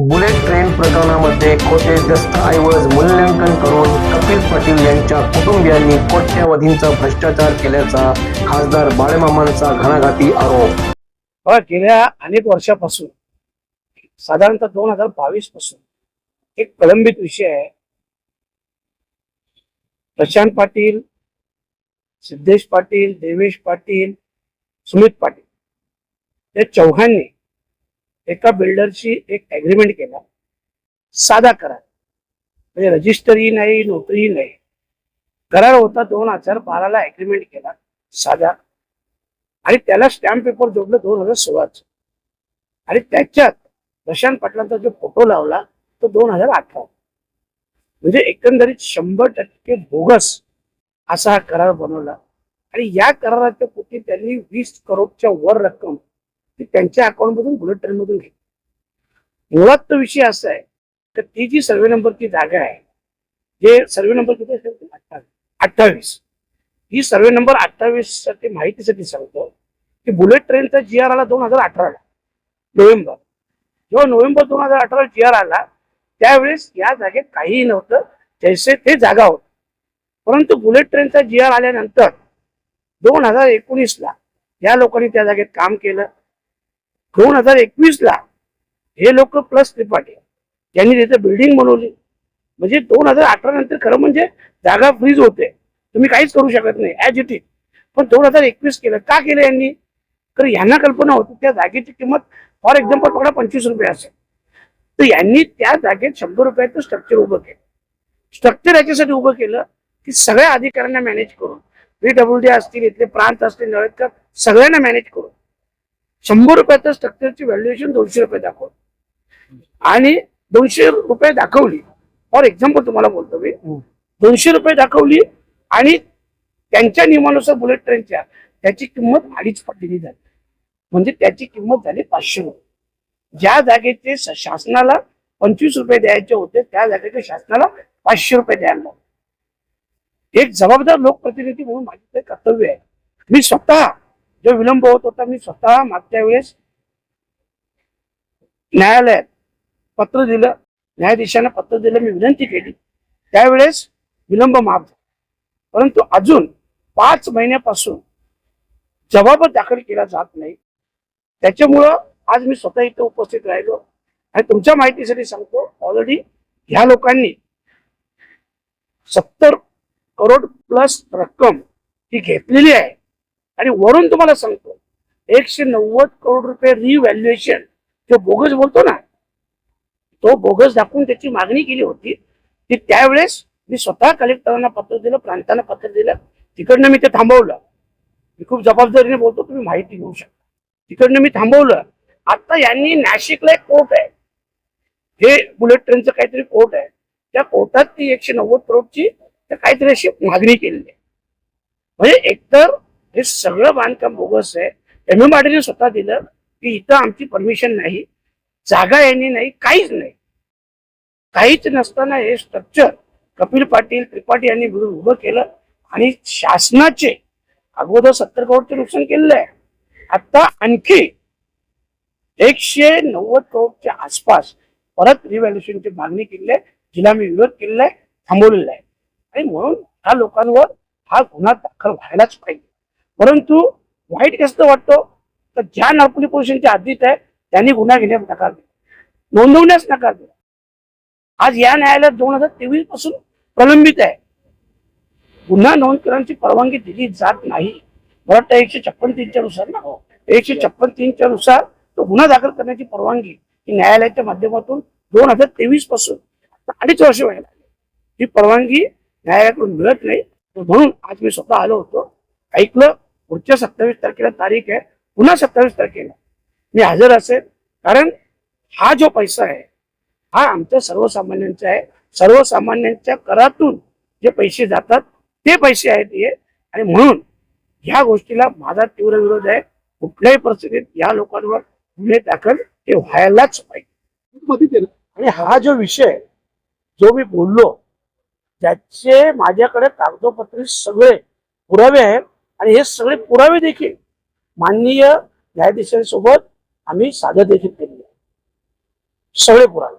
Bullet train प्रकरणामध्ये खोटे दस्तऐवज मूल्यांकन करून कपिल पाटील यांच्या कुटुंबियांनी कोट्यावधींचा भ्रष्टाचार केल्याचा खासदार बाळेमामांचा घणाघाती आरोप. बघा गेल्या अनेक वर्षापासून साधारणतः दोन हजार बावीसपासून एक प्रलंबित विषय आहे. प्रशांत पाटील सिद्धेश पाटील देवेश पाटील सुमित पाटील या चौघांनी एका बिल्डरशी एक ऍग्रीमेंट केला. साधा करार. म्हणजे रजिस्टरही नाही नोटरी नाही. करार होता दोन हजार बाराला ऍग्रीमेंट केला. साधा. आणि त्याला स्टॅम्प पेपर जोडलं दोन हजार सोळाच. आणि त्याच्यात प्रशांत पाटलांचा जो फोटो लावला तो दोन हजार अठरा. म्हणजे एकंदरीत शंभर टक्के बोगस असा हा करार बनवला. आणि या कराराच्या पोटी त्यांनी वीस करोडच्या वर रक्कम त्यांच्या अकाउंटमधून बुलेट ट्रेन मधून घेतली मुळात तो विषय असा आहे तर ती जी सर्वे नंबरची जागा आहे जे सर्वे नंबर किती असेल अठ्ठावीस. ही सर्वे नंबर अठ्ठावीससाठी माहितीसाठी सांगतो की बुलेट ट्रेनचा जी आर आला दोन हजार अठराला नोव्हेंबर. जेव्हा नोव्हेंबर दोन हजार अठरा जी आर आला त्यावेळेस या जागेत काहीही नव्हतं जैसे ते जागा होत. परंतु बुलेट ट्रेनचा जी आर आल्यानंतर दोन हजार एकोणीसला या लोकांनी त्या जागेत काम केलं दोन हजार एकवीस ला हे लोक प्लस त्रिपाठी. यांनी तिथे बिल्डिंग बनवली. म्हणजे दोन हजार अठरा नंतर खरं म्हणजे जागा फ्रीज होते. तुम्ही काहीच करू शकत नाही ॲज इट इज पण दोन हजार एकवीस केलं. का केलं यांनी? तर यांना कल्पना होती त्या जागेची किंमत फॉर एक्झाम्पल पकडा पंचवीस रुपये असेल. तर यांनी त्या जागेत शंभर रुपयाचं स्ट्रक्चर उभं केलं. स्ट्रक्चर याच्यासाठी उभं केलं की सगळ्या अधिकाऱ्यांना मॅनेज करून. पीडब्ल्यू डी असतील इथले प्रांत असतील नळेकर सगळ्यांना मॅनेज करून. शंभर रुपयाचं स्ट्रक्चरची व्हॅल्युएशन दोनशे रुपये दाखवलं. आणि दोनशे रुपये दाखवली. फॉर एक्झाम्पल तुम्हाला बोलतो मी. दोनशे रुपये दाखवली आणि त्यांच्या नियमानुसार बुलेट ट्रेनच्या त्याची किंमत अडीच पटीने झाली. म्हणजे त्याची किंमत झाली पाचशे रुपये. ज्या जागेचे शासनाला पंचवीस रुपये द्यायचे होते त्या जागेचे शासनाला पाचशे रुपये द्यायला. एक जबाबदार लोकप्रतिनिधी म्हणून माझे कर्तव्य आहे. मी स्वतः जो विलंब होत होता मी स्वतः मागच्या वेळेस न्यायालयात पत्र दिलं. न्यायाधीशांना पत्र दिलं मी विनंती केली. त्यावेळेस विलंब माफ झाला. परंतु अजून पाच महिन्यापासून जबाब दाखल केला जात नाही. त्याच्यामुळं आज मी स्वतः इथं उपस्थित राहिलो. आणि तुमच्या माहितीसाठी सांगतो ऑलरेडी ह्या लोकांनी सत्तर करोड प्लस रक्कम ही घेतलेली आहे. आणि वरून तुम्हाला सांगतो एकशे नव्वद करोड रुपये रिव्हॅल्युएशन जो बोगस बोलतो ना तो बोगस दाखवून त्याची मागणी केली होती ती त्यावेळेस मी स्वतः कलेक्टरांना पत्र दिलं प्रांतांना पत्र दिलं तिकडनं मी ते थांबवलं. मी खूप जबाबदारीने बोलतो तुम्ही माहिती घेऊ शकता. तिकडनं मी थांबवलं. आता यांनी नाशिकला एक कोर्ट आहे. हे बुलेट ट्रेनचं काहीतरी कोर्ट आहे. त्या कोर्टात ती एकशे नव्वद करोडची काहीतरी अशी मागणी केलेली आहे. म्हणजे एकतर हे सगळं बांधकाम बोगस आहे. एम. एम. स्वतः दिलं की इथं आमची परमिशन नाही. जागा यांनी नाही काहीच नाही. काहीच नसताना हे स्ट्रक्चर कपिल पाटील त्रिपाठी यांनी मिळून उभं केलं आणि शासनाचे अगोदर सत्तर करोडचे नुकसान केलेलं आहे. आता आणखी एकशे नव्वद करोडच्या आसपास परत रिव्हॅल्युएशनची मागणी केली आहे. जिला मी विरोध केलेला आहे थांबवलेला आहे. आणि म्हणून ह्या लोकांवर हा गुन्हा दाखल व्हायलाच पाहिजे. परंतु वाईट कसं वाटतो तर ज्या नागपुरी पोलिसांच्या हद्दीत आहे त्यांनी गुन्हा घेण्यास नकार दिला. नोंदवण्यास नकार दिला. आज या न्यायालयात दोन हजार तेवीसपासून प्रलंबित आहे. गुन्हा नोंद करण्याची परवानगी दिली जात नाही. मला वाटतं एकशे छप्पन तीनच्या नुसार ना हो एकशे छप्पन तीनच्या नुसार तो गुन्हा दाखल करण्याची परवानगी ही न्यायालयाच्या माध्यमातून दोन हजार तेवीसपासून अडीच वर्ष व्हायला लागली. ही परवानगी न्यायालयाकडून मिळत नाही. म्हणून आज मी स्वतः आलो होतो. ऐकलं पुढच्या सत्तावीस तारखेला तारीख आहे. पुन्हा सत्तावीस तारखेला. मी हजर असेल. कारण हा जो पैसा आहे हा आमच्या सर्वसामान्यांचा आहे. सर्वसामान्यांच्या करातून जे पैसे जातात ते पैसे आहेत हे. आणि म्हणून ह्या गोष्टीला माझा तीव्र विरोध आहे. कुठल्याही परिस्थितीत या लोकांवर गुन्हे दाखल हे व्हायलाच पाहिजे. ना आणि हा जो विषय जो मी बोललो त्याचे माझ्याकडे कागदोपत्री सगळे पुरावे आहेत आणि हे सगळे पुरावे देखील माननीय न्यायाधीशांसोबत आम्ही सादर देखील केले सगळे पुरावे.